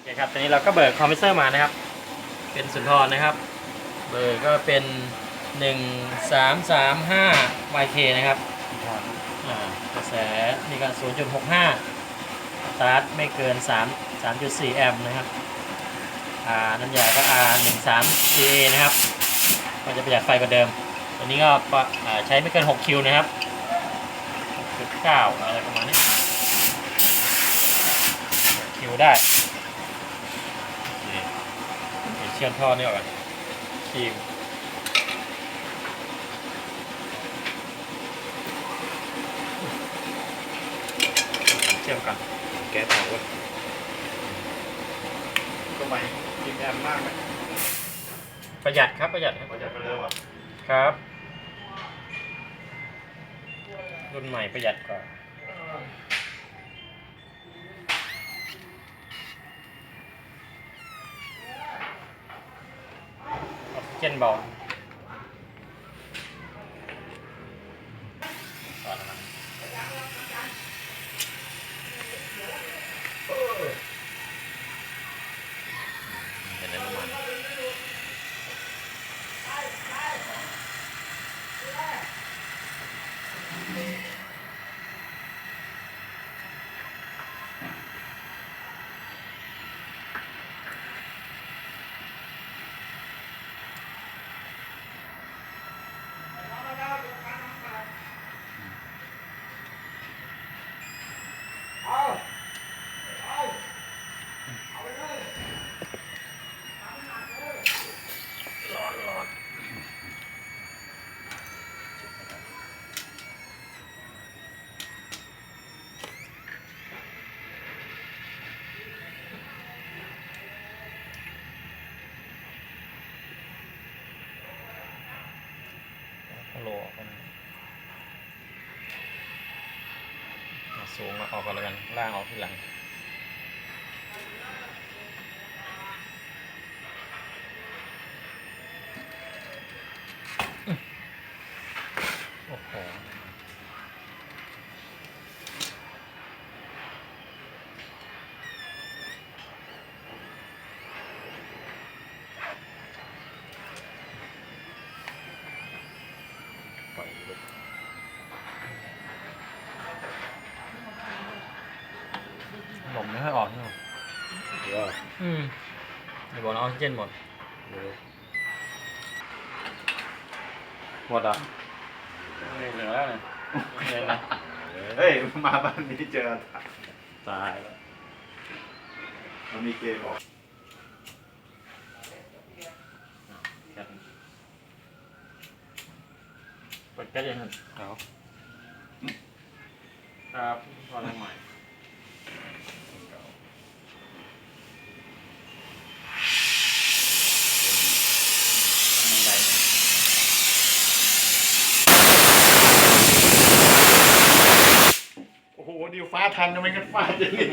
โอเคครับตอนนี้เราก็เบิกคอมเพรสเซอร์มานะครับ เป็นสุนทรนะครับ เบิกก็เป็น 1335 YK นะครับอ่ากระแสนี่ก็ 0.65สตาร์ทไม่เกิน 3 3.4 แอมป์นะครับอ่าน้ำยาก็ R13 CA นะครับ ก็จะประหยัดไฟกว่าเดิมตัวนี้ก็ใช้ไม่เกิน 6 คิวนะครับ6.9อะไรประมาณนี้คิวได้ เดี๋ยวเชื่อมท่อนี่ออกก่อนทีมเชื่อมกันแก๊สเผาเว้ยก็ไม่กินแอมมากไหมประหยัดครับประหยัดครับประหยัดไปเร็วอะครับ รุ่นใหม่ประหยัดกว่า เจนบอกอน้ำมันเห็นแล้วน้ำมัน ร้อนร้อนโลออกก่อนเอา สูงมาออกก่อนแล้วกัน ล่างออกที่หลัง โอ้โหปล่อยเลย ลมไม่ค่อยออกใช่ไหม เดี๋ยว อืมเดี๋ยวบอ กเอาออกซิเจนหมดเดี๋ยวหมดอะเหลือแล้วเนี่ยเหลือนะเฮ้ย มาบ้านนี้เจอตายแล้วมันมีเกมบอกครับเปิดแก๊สยังไงเอาครับพอลงใหม่บันไดเนี่ย โอ้โหดิวฟ้า ทันทำไมกันฟ้าจะนี่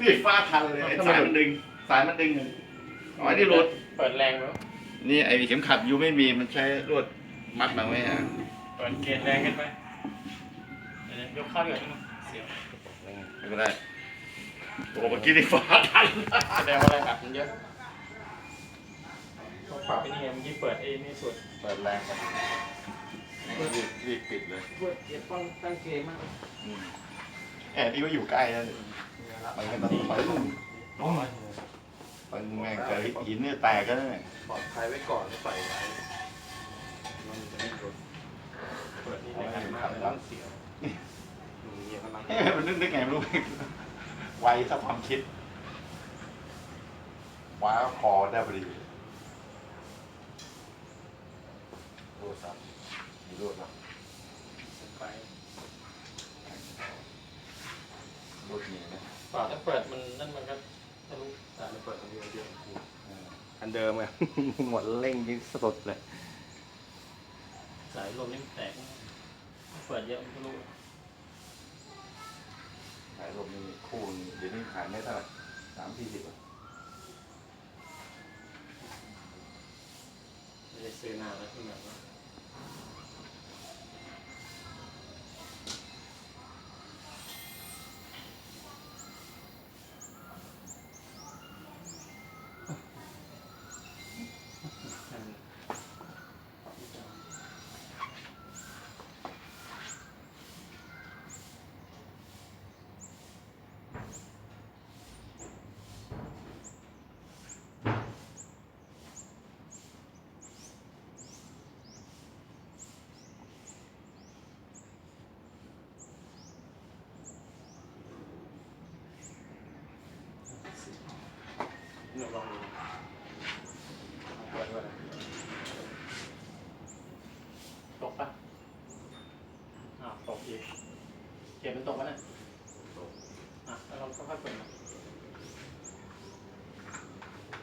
นี่ฟ้าทันเลยไอ้สายมันดึง สายมันดึงอ๋อนี่รถเปิดแรงไหมวะนี่ไอ้เข็มขัดยูไม่มีมันใช้ลวดมัดมาไว้อะเปิดเกณฑ์แรงขึ้นไปเดี๋ยวยกเข้าดีกว่าเสียวไม่เป็นไรโอ้เมื่อกี้นี่ฟ้าทันแสดงว่าแรงอัดมันเยอะต้องปรับไอ้นี่ไงเมื่อกี้เปิดไอ้นี่สุดเปิดแรงไปรีบรีบปิดเลยเปิดเกียร์ต้องตั้งเกมมากอืม แอบนี่ว่าอยู่ใกล้แล้วนี่มันก็ต้องไปนู่นน้องมันแม่งเจอหินเนี่ยแตกแล้วเนี่ยปลอดภัยไว้ก่อนใส่ไว้มันจะไม่หลุดเปิดนี่เอารงไว้มามากกแล้วเสียหนูเมียกำลังเอ๊ะมันนึกได้ไงไม่รู้ไวสักความคิดว้าคอได้พอดีรูดครับมีรูดครับ ไป รูดมี ไหมเปล่าถ้าเปิดมันนั่นมันก็ทะลุแต่ไม่เปิดอันเดียวเดียวเอออันเดิมไง หมดเร่งยิ่งสดเลย สายลมนี่มันแตกเปิดเยอะมันทะลุสายลมมีคู่นึงเดี๋ยวนี้ขายไม่เท่าไหร่สามสี่สิบอะไม่ได้ซื้อนานแล้วที่แบบว่า ลองดูตัวด้วยตกปะอ้าวตกอีกเก็บมันตกปะเนี่ยอะแล้วเราค่อยๆเปิดมา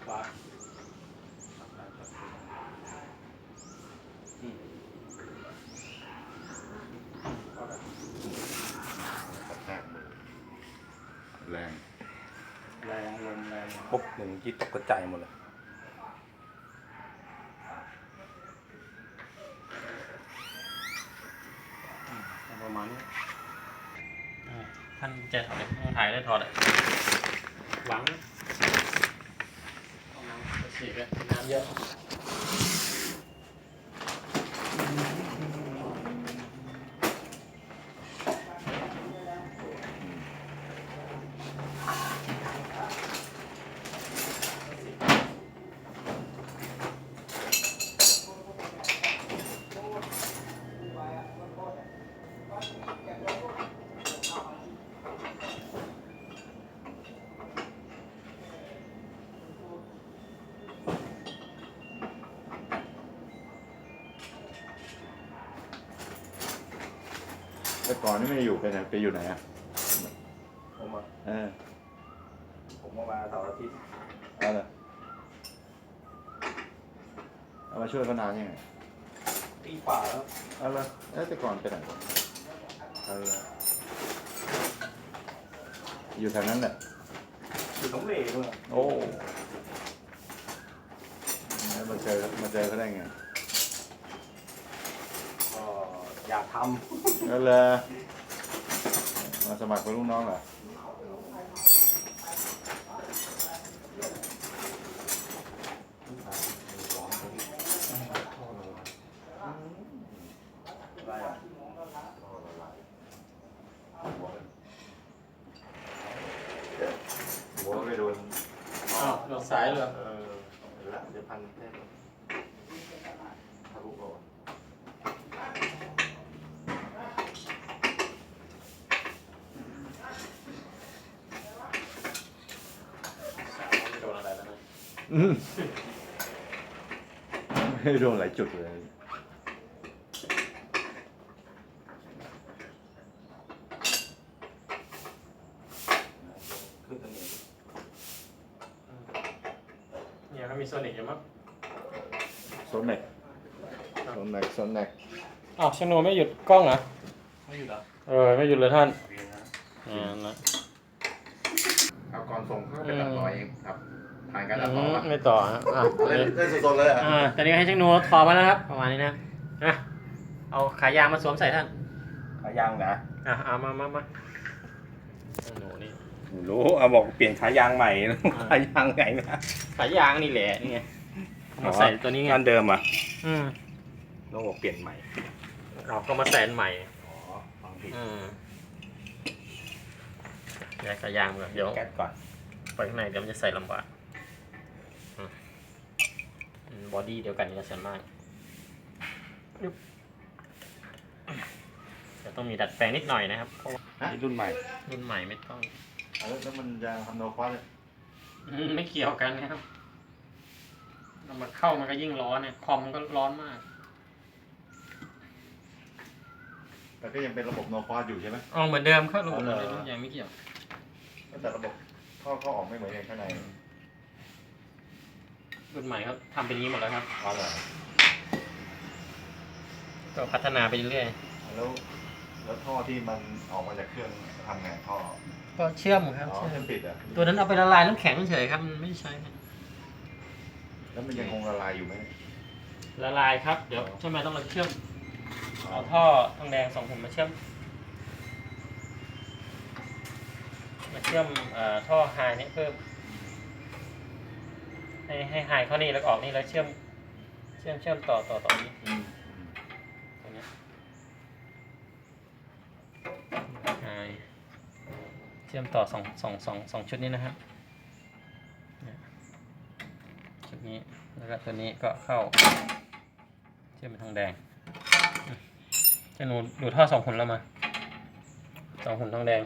ขวาอืมเอาละ กระแทกมือแรง แรงลมแรง ปุ๊บหนึ่งกี่ตกกระจายหมดเลยประมาณนี้ท่านจะถอดถ่ายได้ถอดเลยหวังน้ำไปฉีดเลยน้ำเยอะ แต่ก่อนนี่ไม่ได้อยู่ไปไหนไปอยู่ไหนอะผมอะเออผมมามาเสาร์อาทิตย์เอาเลยเอามาช่วยเขานานยังไงตีป่าแล้วเอาเลยเอ้ยแต่ก่อนไปไหนเอาเลยอยู่แถวนั้นแหละอยู่ทั้งเวรด้วยโอ้แล้วมาเจอมาเจอเขาได้ไง ก็ อยากทแล้วเลยมาสมัครเป็นลูกน้องเหรอำได้อะหัวไปโดน อ้าวเราสายเลย เออเดี๋ยวละเดี๋ยวพันแท่งทะลุก่อน สายไม่โดนอะไรแล้วนะ อืม ไม่โดนหลายจุดเลยขึ้นตรงนี้เนี่ยเขามีโซนิกอยู่มั้งโซนแน็กโซนแน็กโซนแน็กอ้าวชโนไม่หยุดกล้องเหรอ ไม่อยู่แล้วเออ ไม่หยุดเลยท่านเอ่านะเอาก่อนส่งเข้าไปตัดต่อเองครับ ผ่านการตัดต่ออืมมาไม่ต่อฮะอะเล่นเล่นสดๆเลยอะอ่าตอนนี้ให้ช่างโนถอดมาแล้วครับ ประมาณนี้นะอะเอาขายางมาสวมใส่ท่านขายางนะอะเอามามามาช่างโนนี่รู้เอาบอกเปลี่ยนขายางใหม่ขายางไงนะขายางนี่แหละนี่ไงเอามาใส่ตัวนี้ไงงานเดิมอะอืมต้องบอกเปลี่ยนใหม่เราก็มาใส่อันใหม่อ๋อฟังผิดอืมแยกขายางก่อนเดี๋ยวแก๊สก่อนไปข้างในเดี๋ยวมันจะใส่ลำบากอืมอืม บอดี้เดียวกันนี่ก็ส่วนมากยึบจะต้องมีดัดแปลงนิดหน่อยนะครับเพราะว่านี่รุ่นใหม่ รุ่นใหม่ไม่ต้อง แล้วแล้วมันจะทำโนคอสเลยอืมไม่เกี่ยวกันนะครับเรามาเข้ามันก็ยิ่งร้อนเนี่ยคอมมันก็ร้อนมาก แต่ก็ยังเป็นระบบโนคอสอยู่ใช่ไหมอ๋อเหมือนเดิมเข้าระบบเหมือนเอาเดิเหรอมยังไม่เกี่ยว แต่ระบบเข้าเข้าออกไม่เหมือนกันข้างใน รุ่นใหม่เขาทำเป็นอย่างนี้หมดแล้วครับอ๋อเหรอก็พัฒนาไปเรื่อยแล้วแล้วท่อที่มันออกมาจากเครื่องทำไงท่อก็เชื่อมครับอ๋อเชื่อเชื่อมมติดอะตัวนั้นเอาไปละลายน้ำแข็งเฉยๆครับมันไม่ได้ใช้ครับแล้วมันยังคงละลายอยู่ไหมเนี่ยละลายครับ เดี๋ยวใช่ไหมต้องมาเชื่อมเอาท่อทองแดงสองหุ่นมาเชื่อม มาเชื่อมเอ่อท่อไฮเนี่ยเพิ่ม ให้ให้ไฮเข้านี่แล้วออกนี่แล้วเชื่อม เชื่อมเชื่อมต่อต่อต่อนี้ตรงเนี้เชื่อมต่อสองสองสองสองชุดนี้นะครับชุดนี้แล้วก็ตัวนี้ก็เข้า เชื่อมเป็นทองแดงจะหนูดูท่อสองหุ่นแล้วมาสองหุ่นทองแดง